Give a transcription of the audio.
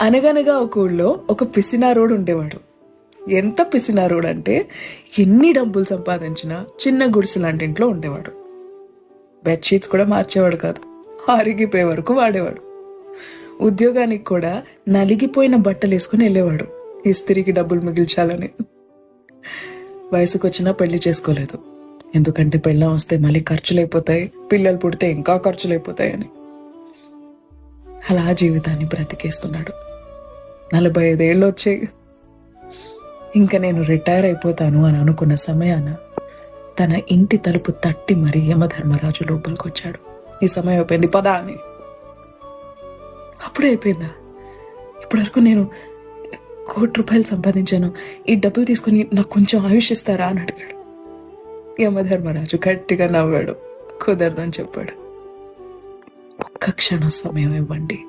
అనగనగా ఒక ఊళ్ళో ఒక పిసినారోడు ఉండేవాడు. ఎంత పిసినారోడు అంటే ఎన్ని డబ్బులు సంపాదించినా చిన్న గుడిసె లాంటి ఇంట్లో ఉండేవాడు. బెడ్షీట్స్ కూడా మార్చేవాడు కాదు. ఆరిగిపోయే వరకు వాడేవాడు. ఉద్యోగానికి కూడా నలిగిపోయిన బట్టలు వేసుకుని వెళ్ళేవాడు. ఇస్త్రీకి డబ్బులు మిగిల్చాలని. వయసుకొచ్చినా పెళ్ళి చేసుకోలేదు. ఎందుకంటే పెళ్ళం వస్తే మళ్ళీ ఖర్చులు అయిపోతాయి పిల్లలు పుడితే ఇంకా ఖర్చులు అయిపోతాయని అలా జీవితాన్ని బ్రతికేస్తున్నాడు. నలభై ఐదేళ్ళు వచ్చాయి ఇంకా నేను రిటైర్ అయిపోతాను అని అనుకున్న సమయాన తన ఇంటి తలుపు తట్టి మరీ యమధర్మరాజు లోపలికి వచ్చాడు ఈ సమయం అయిపోయింది పదా అని. అప్పుడే అయిపోయిందా? ఇప్పటివరకు నేను కోటి రూపాయలు సంపాదించాను. ఈ డబ్బులు తీసుకుని నాకు కొంచెం ఆయుష్ ఇస్తారా? అని అడిగాడు. యమధర్మరాజు గట్టిగా నవ్వాడు. కుదరదని చెప్పాడు. ఒక్క క్షణం సమయం ఇవ్వండి.